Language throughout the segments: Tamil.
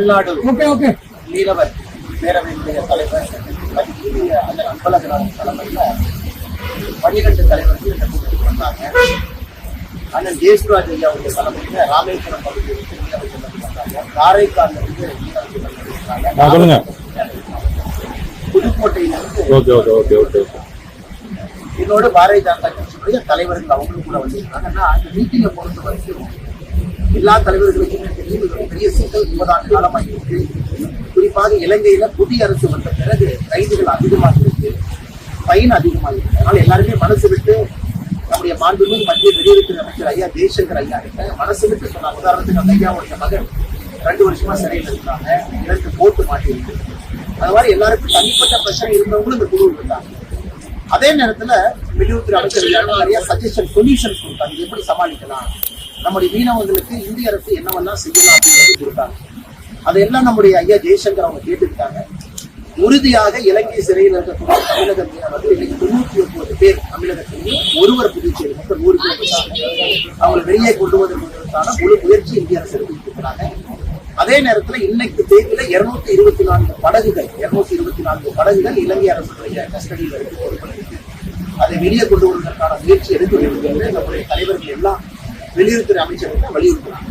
தமிழ்நாடு ஓகே ஓகே மீனவர் பேரவையினுடைய தலைவர் அண்ணன் அன்பழகனார் தலைமையில் பன்னிரண்டு தலைவர்கள் இந்த கூட்டத்தில் வந்தாங்க. அண்ணன் ஜெயசுராஜ் ஐயா அவருடைய தலைமையில் ராமேஸ்வரம் மீனவர்கள் வந்து வந்தாங்க. காரைக்கால்ல இருந்து மீனவர்கள் சொல்லுங்க. புதுக்கோட்டையிலிருந்து ஓகே ஓகே ஓகே ஓகே என்னோட பாரதிய ஜனதா கட்சியுடைய தலைவர்கள் அவங்களும் கூட வந்திருக்காங்க. அந்த மீட்டிங்கை பொறுத்த வரைக்கும் எல்லா தலைவர்களுக்குமே தெரியும் பெரிய சிக்கல் முப்பதாண்டு காலமா இருக்கு குறிப்பாக இலங்கையில புதிய அரசு வந்த பிறகு கைதுகள் அதிகமாக இருக்கு. பயன் அதிகமாக இருக்கு. அதனால எல்லாருமே மனசு விட்டு நம்முடைய மாண்புமிகு மத்திய வெளியுறவுத்துறை அமைச்சர் ஐயா ஜெய்சங்கர் ஐயா கிட்ட மனசு விட்டு சொன்ன உதாரணத்துக்கு அந்த ஐயாவுடைய மகன் ரெண்டு வருஷமா சிறையில் இருக்காங்க இரண்டு போட்டு மாட்டியிருக்கு. அது மாதிரி எல்லாருக்கும் தனிப்பட்ட பிரச்சனை இருந்தவங்களும் இந்த குழு இருந்தாங்க. அதே நேரத்துல வெளியுறவுத்துறை அமைச்சர் ஐயா நிறைய சஜஷன் சொல்யூஷன்ஸ் கொடுத்தாங்க. எப்படி சமாளிக்கலாம்? நம்முடைய மீனவர்களுக்கு இந்திய அரசு என்னவெல்லாம் செய்யலாம் அப்படிங்கிறது கொடுத்தாங்க. அதையெல்லாம் நம்முடைய ஐயா ஜெய்சங்கர் அவங்க கேட்டுக்கிட்டாங்க உறுதியாக இலங்கை சிறையில் இருக்கக்கூடிய தமிழக மீனவர்கள் இன்னைக்கு தொண்ணூத்தி ஒன்பது பேர் தமிழகத்திலேயே ஒருவர் புதுச்சேரி மக்கள் நூறு பேர் அவங்களை வெளியே கொண்டு வருவதற்கான முழு முயற்சி இந்திய அரசு எடுத்துக்கிறாங்க அதே நேரத்துல இன்னைக்கு தேதியில இருநூத்தி இருபத்தி நான்கு படகுகள் இருநூத்தி இருபத்தி நான்கு படகுகள் இலங்கை அரசுடைய கஸ்டடியில் எடுத்து பொறுப்பிருக்கு. அதை வெளியே கொண்டு வருவதற்கான முயற்சி எடுத்து வேண்டும் நம்முடைய தலைவர்கள் எல்லாம் வெளியுறவுத்துறை அமைச்சர்கள் வலியுறுத்துறாங்க.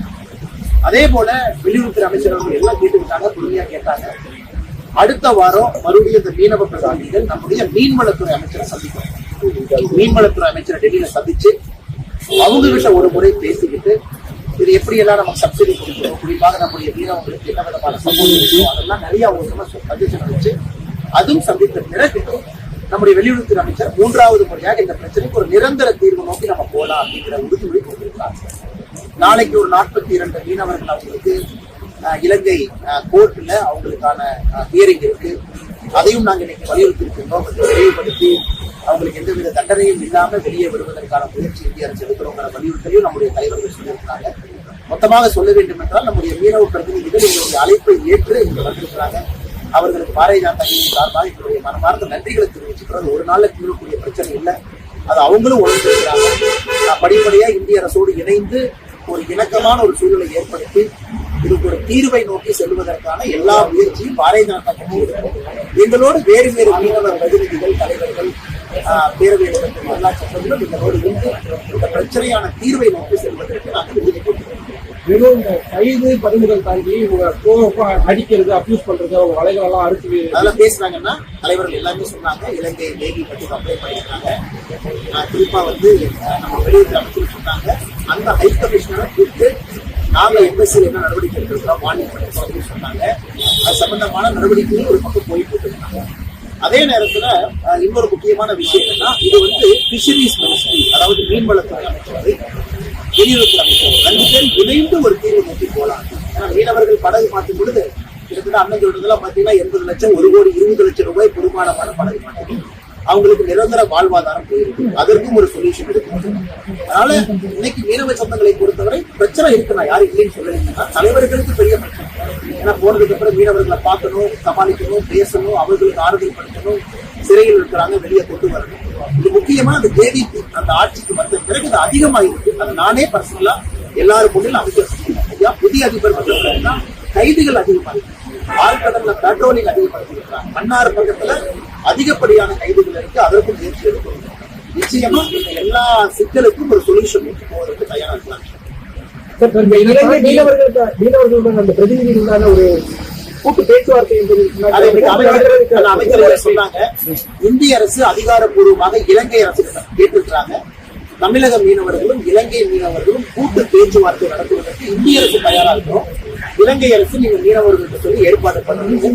அதே போல வெளியுறவுத்துறை அமைச்சர்கள் எல்லாம் கேட்டுக்கிட்டாங்க பொறுமையா கேட்டாங்க. அடுத்த வாரம் மறுபடியும் இந்த மீனவ பிரதானிகள் நம்முடைய மீன்வளத்துறை அமைச்சரை சந்திக்கிறோம் மீன்வளத்துறை அமைச்சரை டெல்லியில சந்திச்சு அவங்க கிட்ட ஒரு முறை பேசிக்கிட்டு இது எப்படி எல்லாம் நமக்கு சப்சிடி கொடுக்கணும்? குறிப்பாக நம்முடைய மீனவங்களுக்கு என்ன விதமான சம்பவம் அதெல்லாம் நிறைய அவங்க சஜஷன் வச்சு அதுவும் சந்தித்த பிறகு நம்முடைய வெளியுறவுத்துறை அமைச்சர் மூன்றாவது முறையாக இந்த பிரச்சனைக்கு ஒரு நிரந்தர தீர்வு நோக்கி நம்ம போலாம் அப்படிங்கிற உறுதிமொழி கொண்டிருக்கிறார் நாளைக்கு ஒரு நாற்பத்தி இரண்டு மீனவர்கள் அவங்களுக்கு இலங்கை கோர்ட்டில் அவங்களுக்கான ஹியரிங் இருக்கு. அதையும் நாங்கள் இன்னைக்கு வலியுறுத்தி இருக்கின்றோம் அதை தெளிவுபடுத்தி அவங்களுக்கு எந்தவித தண்டனையும் இல்லாமல் வெளியே வருவதற்கான முயற்சி இந்திய அரசு எடுக்கிறோங்கிற வலியுறுத்தலையும் நம்முடைய தலைவர்கள் சொல்லியிருக்காங்க மொத்தமாக சொல்ல வேண்டும் என்றால் நம்முடைய மீனவ பிரதிநிதிகள் எங்களுடைய அழைப்பை ஏற்று இங்கு வந்திருக்கிறாங்க. அவர்களுக்கு பாரதிய ஜனதா கட்சி சார்பாக எங்களுடைய மனமார்ந்த நன்றிகளை தெரிவிச்சுக்கிறது ஒரு நாளில் தீரக்கூடிய பிரச்சனை இல்லை. அது அவங்களும் ஒழுங்கிருக்கிறாங்க நான் படிப்படியா இந்திய அரசோடு இணைந்து ஒரு இணக்கமான ஒரு சூழலை ஏற்படுத்தி இதுக்கு ஒரு தீர்வை நோக்கி செல்வதற்கான எல்லா முயற்சியும் பாரதிய ஜனதா கட்சி எங்களோடு வேறு வேறு மீனவர் பிரதிநிதிகள் தலைவர்கள் பேரவையில் இருக்கிற எல்லா சட்டங்களும் எங்களோடு இருந்து இந்த பிரச்சனையான தீர்வை நோக்கி செல்வதற்கு நாங்கள் உறுதி வெறும் இந்த கைது பறிமுதல் தாண்டி இவங்க அடிக்கிறது அப்யூஸ் பண்றது அவங்க வலைகள் எல்லாம் அறுத்து அதெல்லாம் பேசுனாங்கன்னா தலைவர்கள் எல்லாமே சொன்னாங்க இலங்கை நேவி பற்றி அப்ளை பண்ணியிருக்காங்க. குறிப்பா வந்து நம்ம வெளியுறவு அமைச்சர் சொன்னாங்க அந்த ஹை கமிஷனரை கூப்பிட்டு நாங்க எம்பசியில் என்ன நடவடிக்கை பண்ணிருக்கோம் அப்படின்னு சொன்னாங்க. அது சம்பந்தமான நடவடிக்கையும் ஒரு பக்கம் போயிட்டு இருக்காங்க அதே நேரத்துல இன்னொரு முக்கியமான விஷயம் என்னன்னா இது வந்து பிஷரிஸ் மினிஸ்ட்ரி அதாவது மீன்வளத்துறை அமைச்சர் வெளியுறவுத்துறை அமைச்சர் ரெண்டு பேரும் இணைந்து ஒரு தீர்வு நோக்கி போலாம் ஏன்னா மீனவர்கள் படகு மாற்றும் பொழுது கிட்டத்தட்ட அண்ணன் சொல்றதெல்லாம் பாத்தீங்கன்னா எண்பது லட்சம் ஒரு கோடி இருபது லட்சம் ரூபாய் பெருமானமான படகு மாற்றம் அவங்களுக்கு நிரந்தர வாழ்வாதாரம் போயிருக்கு. அதற்கும் ஒரு சொல்யூஷன் இருக்கு அதனால இன்னைக்கு மீனவ சொந்தங்களை பொறுத்தவரை பிரச்சனை இருக்கு நான் யாரும் இல்லைன்னு சொல்லலைன்னா தலைவர்களுக்கு பெரிய பிரச்சனை. ஏன்னா போனதுக்கு அப்புறம் மீனவர்களை பார்க்கணும் சமாளிக்கணும் பேசணும் அவர்களுக்கு ஆறுதல் படுத்தணும் சிறையில் இருக்கிறாங்க வெளியே கொண்டு வரணும். இது முக்கியமா அந்த ஜேடிபி அந்த ஆட்சிக்கு வந்த பிறகு இது அதிகமாயிருக்கு. அதை நானே பர்சனலா எல்லாரும் முன்னில் அமைச்சர் புதிய அதிபர் வந்த பிறகுதான் கைதுகள் அதிகமாயிருக்கு. ஆழ்கடல்ல பெட்ரோலிங் இருக்கிறாங்க மன்னார் பக்கத்துல அதிகப்படியான கைதுகள் இருக்கு. அதற்கும் முயற்சி எடுக்கணும். நிச்சயமா இந்த எல்லா சிக்கலுக்கும் ஒரு சொல்யூஷன் போவதற்கு தயாராக இருக்கலாம் இலங்கை மீனவர்களுக்கு மீனவர்களுடன் அந்த பிரதிநிதிகளான ஒரு கூட்டு பேச்சுவார்த்தை என்பது அதை இன்னைக்கு அமைச்சர் அந்த அமைச்சர்கள் சொன்னாங்க இந்திய அரசு அதிகாரப்பூர்வமாக இலங்கை அரசு கேட்டிருக்கிறாங்க. தமிழக மீனவர்களும் இலங்கை மீனவர்களும் கூட்டு பேச்சுவார்த்தை நடத்துவதற்கு இந்திய அரசு தயாரா இருக்கிறோம் இலங்கை அரசு நீங்க மீனவர்களுக்கு சொல்லி ஏற்பாடு பண்ணுங்க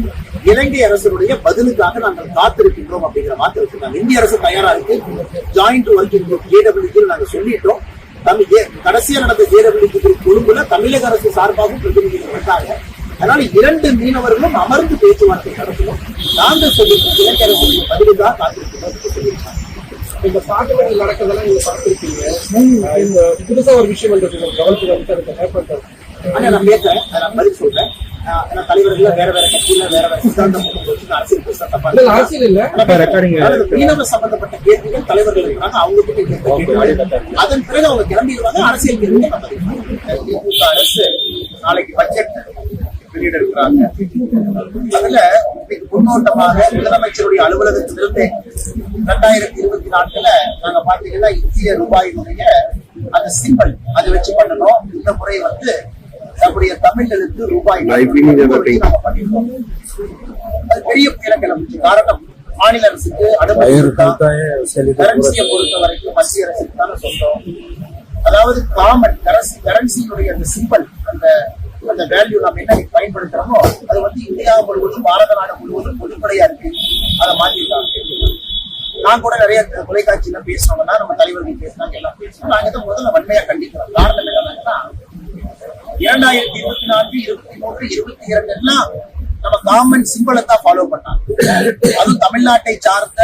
இலங்கை அரசனுடைய பதிலுக்காக நாங்கள் காத்திருக்கின்றோம் அப்படிங்கிற வார்த்தை வச்சிருக்காங்க இந்திய அரசு தயாரா இருக்கு. ஜாயிண்ட் ஒர்க்கிங் குரூப் ஏடபிள்யூ நாங்க சொல்லிட்டோம். கடைசியா நடந்த ஜேடபிள்யூ தமிழக அரசு சார்பாகவும் பிரதிநிதிகள் வந்தாங்க. அதனால இரண்டு மீனவர்களும் அமர்ந்து பேச்சுவார்த்தை நடத்தணும் நாங்கள் சொல்லியிருக்கோம் அரசுடைய பதிலுக்காக காத்திருக்கிறோம் சொல்லியிருக்காங்க. இந்த பாட்டுகள் நடக்கிறதெல்லாம் நீங்க பார்த்திருப்பீங்க. இந்த புதுசா ஒரு விஷயம் கவனத்துக்கு வந்து ஆனா நான் கேட்கிறேன் அதை நான் பதில் சொல்றேன். தலைவர்கள் வேற வேற கட்சியில வேற வேற சித்தாந்தம் அரசியல் பேச தப்பா அரசியல் இல்ல. சம்பந்தப்பட்ட கேள்விகள் தலைவர்கள் அவங்க கிட்ட கேட்க அதன் பிறகு அவங்க கிளம்பிடுவாங்க அரசியல். திமுக அரசு நாளைக்கு பட்ஜெட் வெளியிட இருக்கிறாங்க அதுல முன்னோட்டமாக முதலமைச்சருடைய அலுவலகத்திலிருந்து ரெண்டாயிரத்தி இருபத்தி நான்குல நாங்க பாத்தீங்கன்னா இந்திய ரூபாயினுடைய அந்த சிம்பிள் அது வச்சு பண்ணணும் இந்த முறை வந்து நம்முடைய தமிழ் எழுத்து ரூபாய் பெரிய கிளம்பிச்சு காரணம் மாநில அரசுக்கு கரன்சியை பொறுத்த வரைக்கும் மத்திய அரசுக்கு தானே சொந்தம். அதாவது காமன் கரன்சி கரன்சியினுடைய அந்த சிம்பிள் அந்த அந்த வேல்யூ நம்ம என்ன பயன்படுத்துறோமோ அது வந்து இந்தியா முழுவதும் பாரத நாடு முழுவதும் பொதுப்படையா இருக்கு. அதை மாத்திருக்காங்க. நான் கூட நிறைய தொலைக்காட்சியில பேசினோம்னா நம்ம தலைவர்கள் பேசினாங்க எல்லாம் பேசணும் நாங்க இதை முதல்ல வன்மையா கண்டிக்கிறோம். காரணம் என்னன்னா இரண்டாயிரத்தி இருபத்தி நான்கு இருபத்தி மூன்று இருபத்தி இரண்டு எல்லாம் நம்ம காமன் சிம்பிளை தான் ஃபாலோ பண்ணாங்க. அதுவும் தமிழ்நாட்டை சார்ந்த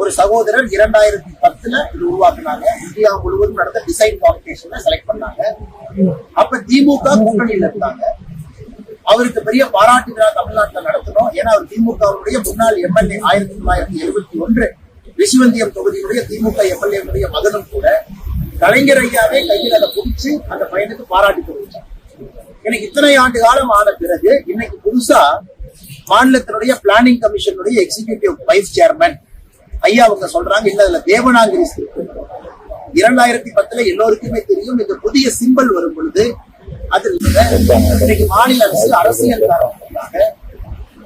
ஒரு சகோதரர் இரண்டாயிரத்தி பத்துல இது உருவாக்குனாங்க. இந்தியா முழுவதும் நடந்த டிசைன் காம்படிஷன்ல செலக்ட் பண்ணாங்க. அப்ப திமுக கூட்டணியில இருந்தாங்க. அவருக்கு பெரிய பாராட்டு விழா தமிழ்நாட்டில் நடத்தணும். ஏன்னா அவர் திமுகவுடைய முன்னாள் எம்எல்ஏ ஆயிரத்தி தொள்ளாயிரத்தி எழுபத்தி ஒன்று ரிஷிவந்தியம் தொகுதியினுடைய திமுக எம்எல்ஏனுடைய மகனும் கூட கலைஞர் ஐயாவே கையில் அதை பிடிச்சு அந்த பையனுக்கு பாராட்டி தெரிவிச்சார் எனக்கு இத்தனை ஆண்டு காலம் ஆன பிறகு இன்னைக்கு புதுசா மாநிலத்தினுடைய பிளானிங் கமிஷனுடைய எக்ஸிகியூட்டிவ் வைஸ் சேர்மன் ஐயா அவங்க சொல்றாங்க இல்ல அதுல தேவனாகிரி இரண்டாயிரத்தி பத்துல எல்லோருக்குமே தெரியும் இந்த புதிய சிம்பல் வரும் பொழுது அதில் இன்னைக்கு மாநில அரசு அரசியல் காரணமாக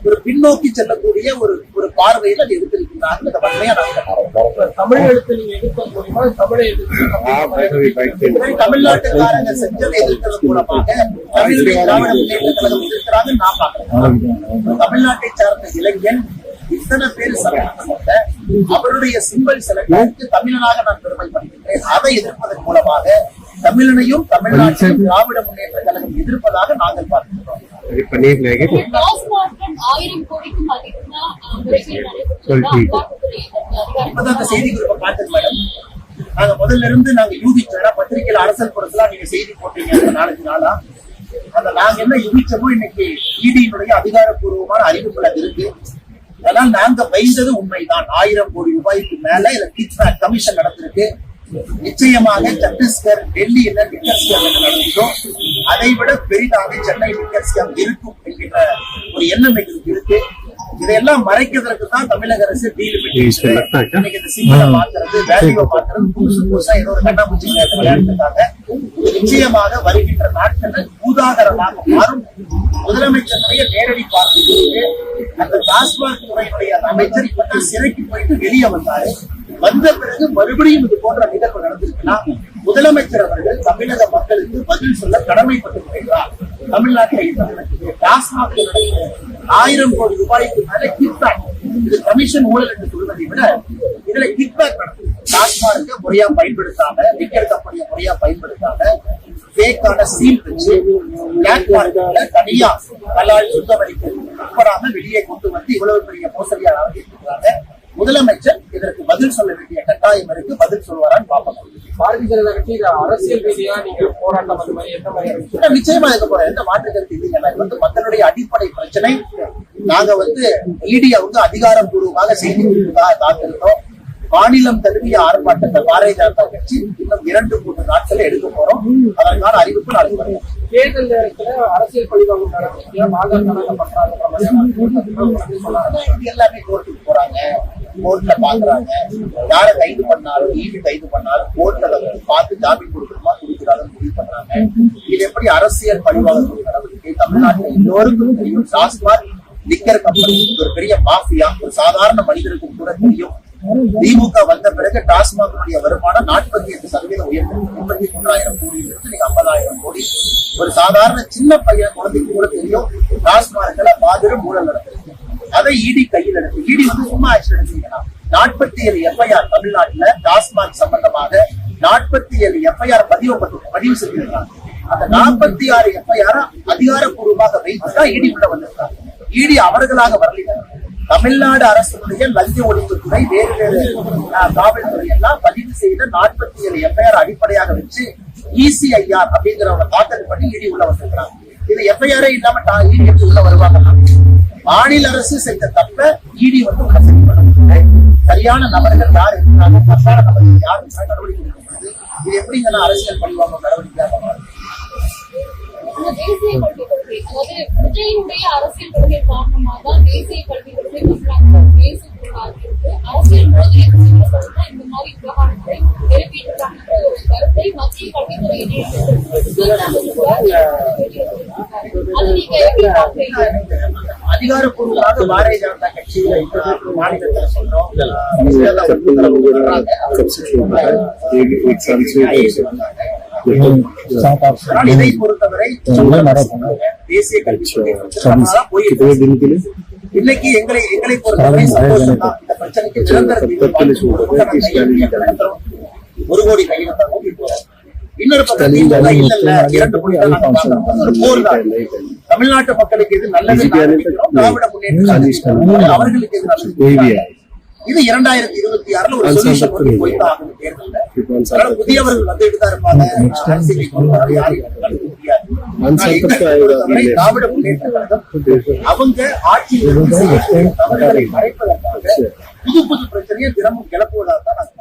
ஒரு பின்னோக்கி செல்லக்கூடிய ஒரு ஒரு பார்வையில் அது எடுத்திருக்கிறார்கள். அதை வன்மையா நாங்கள் தமிழ் எழுத்து நீங்க எதிர்ப்பது மூலியமா தமிழை எதிர்த்து இதை தமிழ்நாட்டுக்காரங்க செஞ்சதை எதிர்க்கிறது மூலமாக தமிழுடைய திராவிட முன்னேற்ற கழகம் எதிர்க்கிறாங்க நான் பாக்குறேன் தமிழ்நாட்டை சார்ந்த இளைஞன் இத்தனை பேர் சம்பந்தப்பட்ட அவருடைய சிம்பல் செலக்டுக்கு தமிழனாக நான் பெருமைப்படுகின்றேன் அதை எதிர்ப்பதன் மூலமாக தமிழனையும் தமிழ்நாட்டையும் திராவிட முன்னேற்ற கழகம் எதிர்ப்பதாக நாங்கள் பார்க்கிறோம். ஆயிரம் கோடிக்கும் அதிகமா அஹ், முறைகேடு நடைபெற்றதா அமலாக்கத்துறை இதற்கு இப்பதான் அந்த அதிகாரிகள் செய்தி குறிப்பை பார்த்தது மேடம். நாங்க முதல்ல இருந்து நாங்க யூகிச்சோம் பத்திரிகையில அரசல் புறத்துலாம் நீங்க செய்தி போட்டீங்க அந்த நாலஞ்சு நாளா. அந்த நாங்க என்ன யூகிச்சோமோ இன்னைக்கு இடியினுடைய அதிகாரப்பூர்வமான அறிவிப்புல இருக்கு. அதனால் நாங்க பயந்தது உண்மைதான். ஆயிரம் கோடி ரூபாய்க்கு மேல இதுல கிட்பேக் கமிஷன் நடந்திருக்கு நிச்சயமாக சத்தீஸ்கர் டெல்லியில லிக்கர் ஸ்கேம் நடந்ததோ அதை விட பெரிதாக சென்னை லிக்கர் ஸ்கேம் இருக்கும். என்கின்ற ஒரு எண்ணம் எங்களுக்கு இருக்கு. இதையெல்லாம் மறைக்கிறதுக்கு தான் தமிழக அரசு இன்னைக்கு இந்த சிம்பிளை மாத்துறது வேல்யூவை மாத்துறது புதுசு புதுசா ஏதோ ஒரு கண்ணாமூச்சி விளையாட்டுக்காக நிச்சயமாக வருகின்ற நாட்கள் பூதாகரமாக மாறும். முதலமைச்சருடைய நேரடி பார்வைக்கு அந்த டாஸ்மாக் துறையினுடைய அமைச்சர் இப்பதான் சிறைக்கு போயிட்டு வெளியே வந்தாரு. வந்த பிறகு மறுபடியும் இது போன்ற நிகழ்வு நடந்திருக்குன்னா முதலமைச்சர் அவர்கள் தமிழக மக்களுக்கு பதில் சொல்ல கடமைப்பட்டிருக்கிறார் தமிழ்நாட்டில் இந்த ஆயிரம் கோடி ரூபாய்க்கு மேல கிட்பேக். இது கமிஷன் ஊழல் என்று சொல்வதை விட இதுல கிட்பேக் நடக்குது முறையா பயன்படுத்தாம லிக்கர் கம்பெனியை முறையா பயன்படுத்தாம ஃபேக்கான சீல் வச்சு பிளாக் மார்க்கெட்ல தனியா கல்லால் சுத்தமளிக்க உட்படாம வெளியே கொண்டு வந்து இவ்வளவு பெரிய மோசடியாக இருக்கிறாங்க முதலமைச்சர் இதற்கு பதில் சொல்ல வேண்டிய கட்டாயம் இருக்கு. பதில் சொல்வாரான்னு பார்ப்போம். பாரதிய ஜனதா கட்சி அரசியல் ரீதியா நீங்க போராட்டம் அந்த மாதிரி எந்த மாதிரி நிச்சயமா இருக்க போறேன் எந்த மாற்று கருத்து இல்லைங்க. வந்து மக்களுடைய அடிப்படை பிரச்சனை. நாங்க வந்து மீடியா வந்து அதிகாரப்பூர்வமாக செய்தி காத்திருந்தோம் மாநிலம் தழுவிய ஆர்ப்பாட்டத்தை பாரதிய ஜனதா கட்சி இன்னும் இரண்டு மூன்று நாட்கள் எடுக்க போறோம். அதற்கான அறிவிப்பு வரும். தேர்தல் நேரத்துல அரசியல் பழிவாங்கும் இது எல்லாமே கோர்ட்டுக்கு போறாங்க. கோர்ட்ல பாக்குறாங்க. யார கைது பண்ணாலும் ஈடு கைது பண்ணாலும் கோர்ட்ல வந்து பார்த்து ஜாமீன் கொடுக்கணுமா கொடுக்கிறாங்கன்னு முடிவு பண்றாங்க. இது எப்படி அரசியல் பழிவாங்கக்கூடிய நடவடிக்கை? தமிழ்நாட்டில் எல்லோருக்கும் தெரியும் டாஸ்மாக் லிக்கர் கம்பெனி ஒரு பெரிய மாஃபியா ஒரு சாதாரண மனிதருக்கு கூட தெரியும். திமுக வந்த பிறகு டாஸ்மாகனுடைய வருமானம் நாற்பத்தி எட்டு சதவீதம் உயர்ந்து முப்பத்தி மூணாயிரம் கோடியிலிருந்து நீங்க ஐம்பதாயிரம் கோடி. ஒரு சாதாரண சின்ன பையன் குழந்தைக்கு கூட தெரியும் டாஸ்மார்க்ல மாபெரும் ஊழல் நடந்திருக்கு அதை இடி கையில் எடுத்து இடி வந்து சும்மா ஆக்ஷன் எடுத்தீங்கன்னா நாற்பத்தி ஏழு எஃப்ஐஆர் தமிழ்நாட்டுல டாஸ்மாக் சம்பந்தமாக நாற்பத்தி ஏழு எஃப்ஐஆர் பதிவு பதிவு செஞ்சிருக்காங்க. அந்த நாற்பத்தி ஆறு எஃப்ஐஆர் அதிகாரப்பூர்வமாக வைத்து தான் இடி உள்ள வந்திருக்காங்க. இடி அவர்களாக வரல தமிழ்நாடு அரசுடைய லஞ்ச ஒழிப்புத்துறை வேறு வேறு காவல்துறை எல்லாம் பதிவு செய்த நாற்பத்தி ஏழு எஃப்ஐஆர் அடிப்படையாக வச்சு இசிஐஆர் அப்படிங்கிறவங்க தாக்கல் பண்ணி இடி உள்ள வந்திருக்கிறாங்க. இது எஃப்ஐஆரே இல்லாம இடி உள்ள வருவாங்க மாநில அரசு செய்த தப்ப இடி வந்து உள்ள சரி பண்ண சரியான நபர்கள் யார்? இருக்கிறாங்க தப்பான நபர்கள். யார் நடவடிக்கை எடுக்கப்படுது இது எப்படி இதெல்லாம் அரசியல் பண்ணுவாங்க நடவடிக்கையாக மாறும்? கொள்கை அதாவது விஜயனுடைய அரசியல் கொள்கை காரணமாக தான் தேசிய கொள்கை பேசக்கூடாது அரசியல் இந்த மாதிரி விவகாரத்தை ஒரு கருத்தை மத்திய கல்வித்துறை அது நீங்க எப்படி பாக்குறீங்க அதிகாரப்பூர்வமாக பாரதிய ஜனதா கட்சியில இன்னைக்கு எங்களை எங்களை பொறுத்தவரை சந்தோஷம் தான் இந்த ஒரு கோடி கையில் தான் இன்னொரு பக்கம் இரண்டு தமிழ்நாட்டு மக்களுக்கு இது நல்லது அவர்களுக்கு இது இரண்டாயிரத்தி இருபத்தி ஆறுல ஒரு சொல்யூஷன் கொண்டு போய் தான் ஆகணும் தேர்தலில். புதியவர்கள் வந்துட்டு தான் இருப்பாங்க திராவிட மறைப்பதற்காக புது புது பிரச்சனையை தினமும் கிளப்புவதாக தான் நான்